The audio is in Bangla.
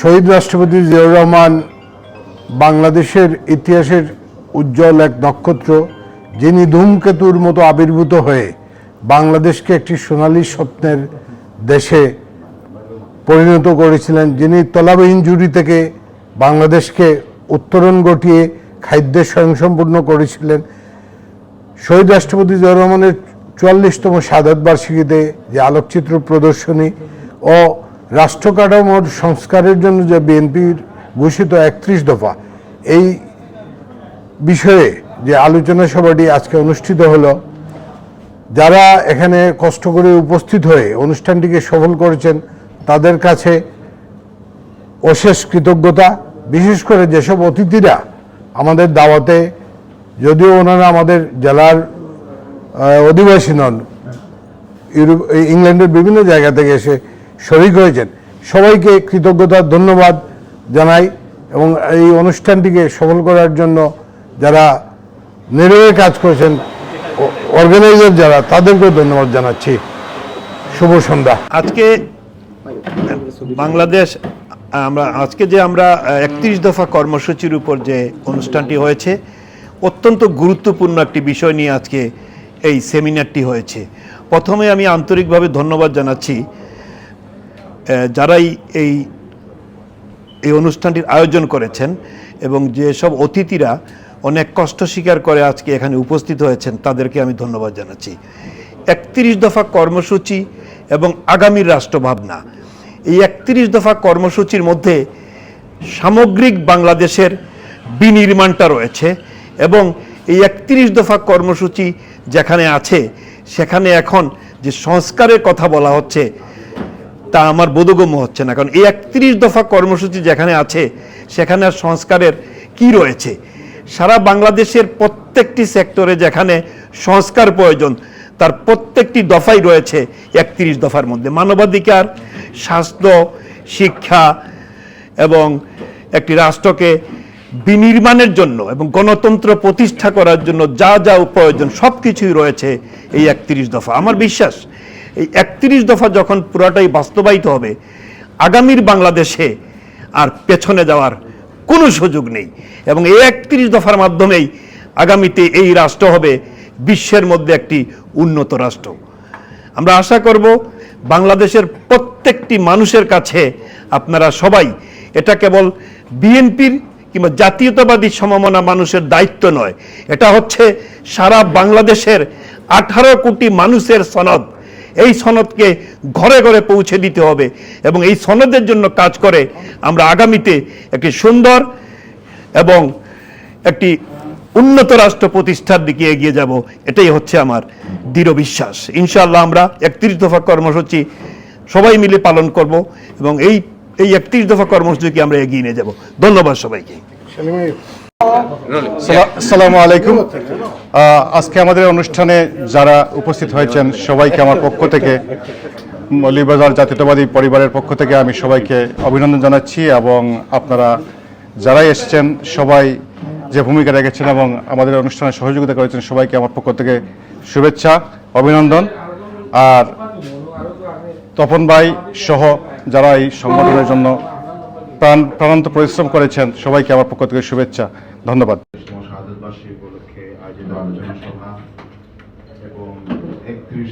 শহীদ রাষ্ট্রপতি জিয়াউর রহমান বাংলাদেশের ইতিহাসের উজ্জ্বল এক নক্ষত্র, যিনি ধূমকেতুর মতো আবির্ভূত হয়ে বাংলাদেশকে একটি সোনালী স্বপ্নের দেশে পরিণত করেছিলেন, যিনি তলাবিহীন জুড়ি থেকে বাংলাদেশকে উত্তরণ ঘটিয়ে খাদ্যে স্বয়ংসম্পূর্ণ করেছিলেন। শহীদ রাষ্ট্রপতি জিয়াউর রহমানের চুয়াল্লিশতম শাহাদ বার্ষিকীতে যে আলোকচিত্র প্রদর্শনী ও রাষ্ট্র কাঠামোর সংস্কারের জন্য যে বিএনপির ঘোষিত একত্রিশ দফা, এই বিষয়ে যে আলোচনা সভাটি আজকে অনুষ্ঠিত হলো, যারা এখানে কষ্ট করে উপস্থিত হয়ে অনুষ্ঠানটিকে সফল করেছেন, তাদের কাছে অশেষ কৃতজ্ঞতা। বিশেষ করে যেসব অতিথিরা আমাদের দাওয়াতে, যদিও ওনারা আমাদের জেলার অধিবাসী নন, ইউরোপ ইংল্যান্ডের বিভিন্ন জায়গা থেকে এসে শরিক হয়েছেন সবাইকে কৃতজ্ঞতা, ধন্যবাদ জানাই এবং এই অনুষ্ঠানটিকে সফল করার জন্য যারা নিরবে কাজ করেছেন অর্গানাইজার যারা, তাদেরকেও ধন্যবাদ জানাচ্ছি। শুভ সন্ধ্যা। আজকে বাংলাদেশ, আমরা, আজকে যে আমরা একত্রিশ দফা কর্মসূচির উপর যে অনুষ্ঠানটি হয়েছে, অত্যন্ত গুরুত্বপূর্ণ একটি বিষয় নিয়ে আজকে এই সেমিনারটি হয়েছে। প্রথমে আমি আন্তরিকভাবে ধন্যবাদ জানাচ্ছি যারাই এই এই অনুষ্ঠানটির আয়োজন করেছেন এবং যেসব অতিথিরা অনেক কষ্ট স্বীকার করে আজকে এখানে উপস্থিত হয়েছেন, তাদেরকে আমি ধন্যবাদ জানাচ্ছি। একত্রিশ দফা কর্মসূচি এবং আগামীর রাষ্ট্রভাবনা। এই একত্রিশ দফা কর্মসূচির মধ্যে সামগ্রিক বাংলাদেশের বিনির্মাণটা রয়েছে এবং এই একত্রিশ দফা কর্মসূচি যেখানে আছে, সেখানে এখন যে সংস্কারের কথা বলা হচ্ছে তা আমার বোধগম্য হচ্ছে না। কারণ এই একত্রিশ দফা কর্মসূচি যেখানে আছে, সেখানে আর সংস্কারের কি রয়েছে? সারা বাংলাদেশের প্রত্যেকটি সেক্টরে যেখানে সংস্কার প্রয়োজন, তার প্রত্যেকটি দফাই রয়েছে একত্রিশ দফার মধ্যে। মানবাধিকার, স্বাস্থ্য, শিক্ষা এবং একটি রাষ্ট্রকে বিনির্মাণের জন্য এবং গণতন্ত্র প্রতিষ্ঠা করার জন্য যা যা প্রয়োজন সব কিছুই রয়েছে এই একত্রিশ দফা। আমার বিশ্বাস এই একত্রিশ দফা যখন পুরাটাই বাস্তবায়িত হবে, আগামীর বাংলাদেশে আর পেছনে যাওয়ার কোনো সুযোগ নেই। এবং এই একত্রিশ দফার মাধ্যমেই আগামীতে এই রাষ্ট্র হবে বিশ্বের মধ্যে একটি উন্নত রাষ্ট্র। আমরা আশা করব বাংলাদেশের প্রত্যেকটি মানুষের কাছে আপনারা সবাই এটা কেবল বিএনপির কিংবা জাতীয়তাবাদী সমমনা মানুষের দায়িত্ব নয়, এটা হচ্ছে সারা বাংলাদেশের আঠারো কোটি মানুষের সনদ এই সনদকে ঘরে ঘরে পৌঁছে দিতে হবে এবং এই সনদের জন্য কাজ করে আমরা আগামীতে একটি সুন্দর এবং একটি উন্নত রাষ্ট্র প্রতিষ্ঠার দিকে এগিয়ে যাব। এটাই হচ্ছে আমার দৃঢ় বিশ্বাস। ইনশাআল্লাহ আমরা একত্রিশ দফা কর্মসূচি সবাই মিলে পালন করব এবং এই এই একত্রিশ দফা কর্মসূচিকে আমরা এগিয়ে নিয়ে যাব। ধন্যবাদ সবাইকে। সালামু আলাইকুম। আজকে আমাদের অনুষ্ঠানে যারা উপস্থিত হয়েছেন, সবাইকে আমার পক্ষ থেকে মৌলিবাজার জাতীয়তাবাদী পরিবারের পক্ষ থেকে আমি সবাইকে অভিনন্দন জানাচ্ছি এবং আপনারা যারাই এসেছেন, সবাই যে ভূমিকা রেখেছেন এবং আমাদের অনুষ্ঠানে সহযোগিতা করেছেন, সবাইকে আমার পক্ষ থেকে শুভেচ্ছা, অভিনন্দন। আর তপন ভাই সহ যারা এই সংগঠনের জন্য প্রাণ প্রাণান্ত পরিশ্রম করেছেন, সবাইকে আমার পক্ষ থেকে শুভেচ্ছা। ধন্যবাদ। আলোচনা সভা এবং একত্রিশ